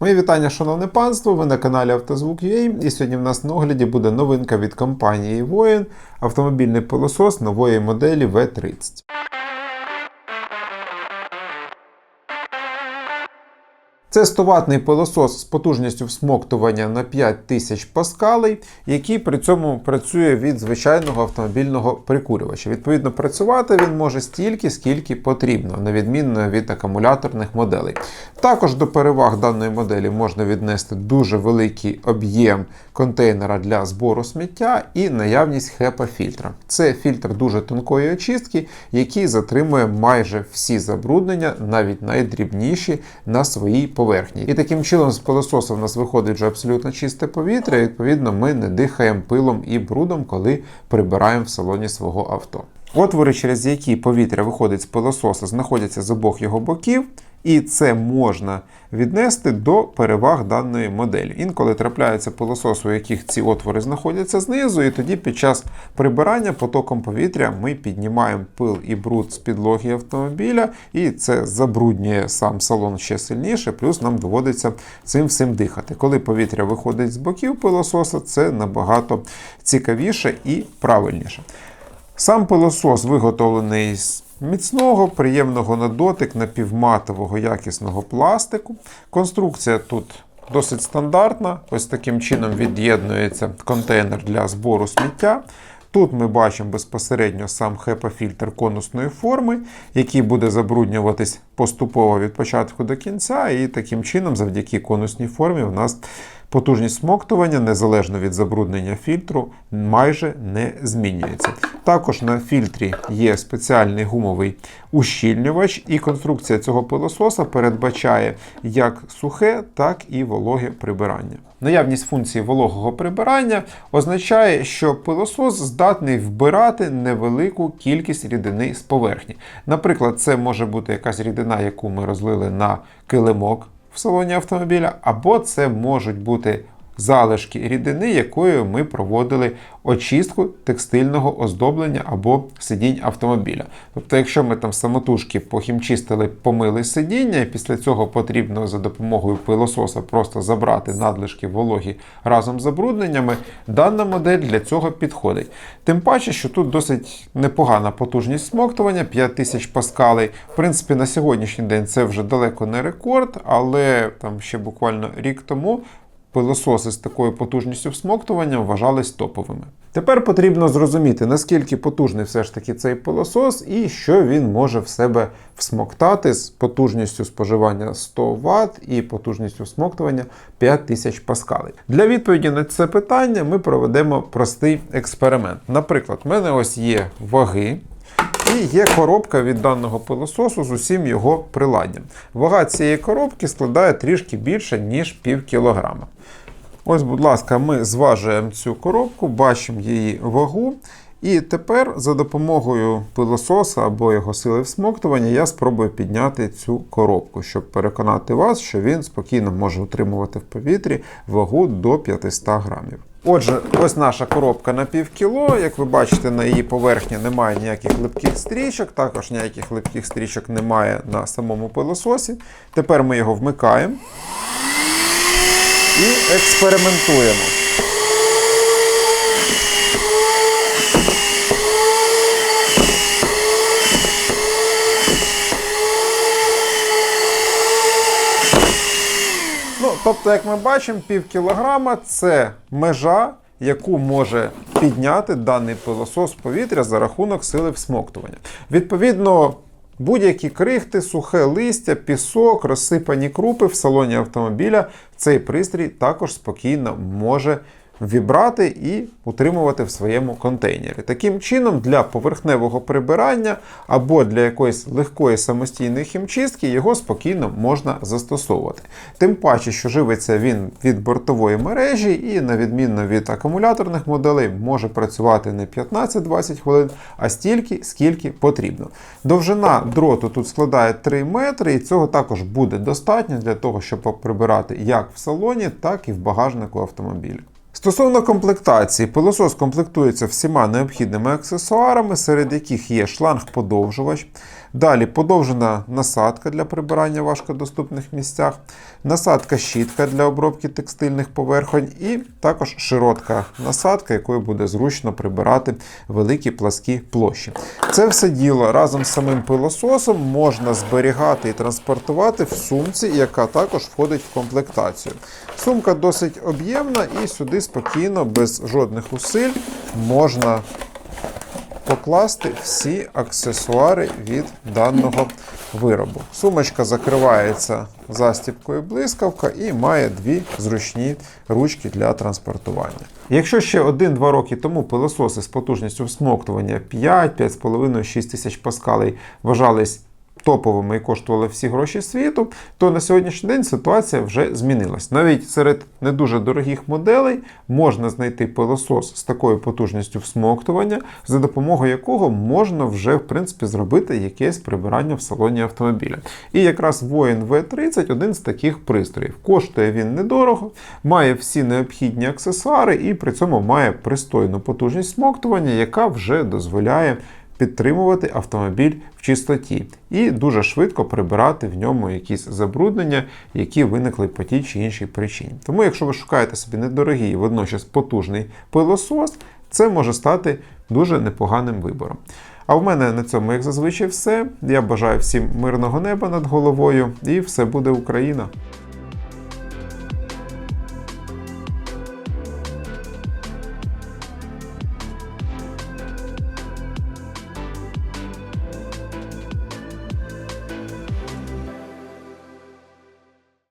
Мої вітання, шановне панство! Ви на каналі Автозвук.ua і сьогодні в нас на огляді буде новинка від компанії Воїн автомобільний пилосос нової моделі V30. Це 100-ваттний пилосос з потужністю всмоктування на 5000 паскалей, який при цьому працює від звичайного автомобільного прикурювача. Відповідно, працювати він може стільки, скільки потрібно, на відмінно від акумуляторних моделей. Також до переваг даної моделі можна віднести дуже великий об'єм контейнера для збору сміття і наявність HEPA-фільтра. Це фільтр дуже тонкої очистки, який затримує майже всі забруднення, навіть найдрібніші, на своїй поверхні. І таким чином з пилососа в нас виходить вже абсолютно чисте повітря, і відповідно ми не дихаємо пилом і брудом, коли прибираємо в салоні свого авто. Отвори, через які повітря виходить з пилососа, знаходяться з обох його боків, і це можна віднести до переваг даної моделі. Інколи трапляються пилососи, у яких ці отвори знаходяться знизу, і тоді під час прибирання потоком повітря ми піднімаємо пил і бруд з підлоги автомобіля, і це забруднює сам салон ще сильніше, плюс нам доводиться цим всім дихати. Коли повітря виходить з боків пилососа, це набагато цікавіше і правильніше. Сам пилосос виготовлений з міцного, приємного на дотик, напівматового якісного пластику. Конструкція тут досить стандартна. Ось таким чином від'єднується контейнер для збору сміття. Тут ми бачимо безпосередньо сам HEPA-фільтр конусної форми, який буде забруднюватись поступово від початку до кінця, і таким чином, завдяки конусній формі, у нас потужність смоктування, незалежно від забруднення фільтру, майже не змінюється. Також на фільтрі є спеціальний гумовий ущільнювач, і конструкція цього пилососа передбачає як сухе, так і вологе прибирання. Наявність функції вологого прибирання означає, що пилосос здатний вбирати невелику кількість рідини з поверхні. Наприклад, це може бути якась рідина, яку ми розлили на килимок в салоні автомобіля, або це можуть бути залишки рідини, якою ми проводили очистку текстильного оздоблення або сидінь автомобіля. Тобто, якщо ми там самотужки похімчистили, помили сидіння, і після цього потрібно за допомогою пилососа просто забрати надлишки вологі разом з забрудненнями, дана модель для цього підходить. Тим паче, що тут досить непогана потужність смоктування 5000 паскалей. В принципі, на сьогоднішній день це вже далеко не рекорд, але там ще буквально рік тому пилососи з такою потужністю всмоктування вважались топовими. Тепер потрібно зрозуміти, наскільки потужний все ж таки цей пилосос і що він може в себе всмоктати з потужністю споживання 100 Вт і потужністю всмоктування 5000 паскалей. Для відповіді на це питання ми проведемо простий експеримент. Наприклад, в мене ось є ваги. І є коробка від даного пилососу з усім його приладдям. Вага цієї коробки складає трішки більше, ніж пів кілограма. Ось, будь ласка, ми зважуємо цю коробку, бачимо її вагу. І тепер за допомогою пилососа або його сили всмоктування я спробую підняти цю коробку, щоб переконати вас, що він спокійно може утримувати в повітрі вагу до 500 грамів. Отже, ось наша коробка на пів кіло. Як ви бачите, на її поверхні немає ніяких липких стрічок, також ніяких липких стрічок немає на самому пилососі. Тепер ми його вмикаємо і експериментуємо. Ну, тобто, як ми бачимо, пів кілограма це межа, яку може підняти даний пилосос повітря за рахунок сили всмоктування. Відповідно, будь-які крихти, сухе листя, пісок, розсипані крупи в салоні автомобіля. Цей пристрій також спокійно може вібрати і утримувати в своєму контейнері. Таким чином, для поверхневого прибирання або для якоїсь легкої самостійної хімчистки його спокійно можна застосовувати. Тим паче, що живиться він від бортової мережі і, на відміну від акумуляторних моделей, може працювати не 15-20 хвилин, а стільки, скільки потрібно. Довжина дроту тут складає 3 метри, і цього також буде достатньо для того, щоб прибирати як в салоні, так і в багажнику автомобіля. Стосовно комплектації, пилосос комплектується всіма необхідними аксесуарами, серед яких є шланг-подовжувач, Далі подовжена насадка для прибирання важкодоступних місцях, насадка щітка для обробки текстильних поверхонь, і також широтка насадка, якою буде зручно прибирати великі пласкі площі. Це все діло разом з самим пилососом можна зберігати і транспортувати в сумці, яка також входить в комплектацію. Сумка досить об'ємна і сюди спокійно, без жодних усиль, можна покласти всі аксесуари від даного виробу. Сумочка закривається застіпкою блискавка і має дві зручні ручки для транспортування. Якщо ще 1-2 роки тому пилососи з потужністю всмоктування 5-5,5-6 тисяч паскалей вважались топовими і коштували всі гроші світу, то на сьогоднішній день ситуація вже змінилась. Навіть серед не дуже дорогих моделей можна знайти пилосос з такою потужністю всмоктування, за допомогою якого можна вже в принципі зробити якесь прибирання в салоні автомобіля. І якраз воїн V30 один з таких пристроїв. Коштує він недорого, має всі необхідні аксесуари і при цьому має пристойну потужність смоктування, яка вже дозволяє підтримувати автомобіль в чистоті і дуже швидко прибирати в ньому якісь забруднення, які виникли по тій чи іншій причині. Тому, якщо ви шукаєте собі недорогий водночас потужний пилосос, це може стати дуже непоганим вибором. А в мене на цьому, як зазвичай, все. Я бажаю всім мирного неба над головою, і все буде Україна!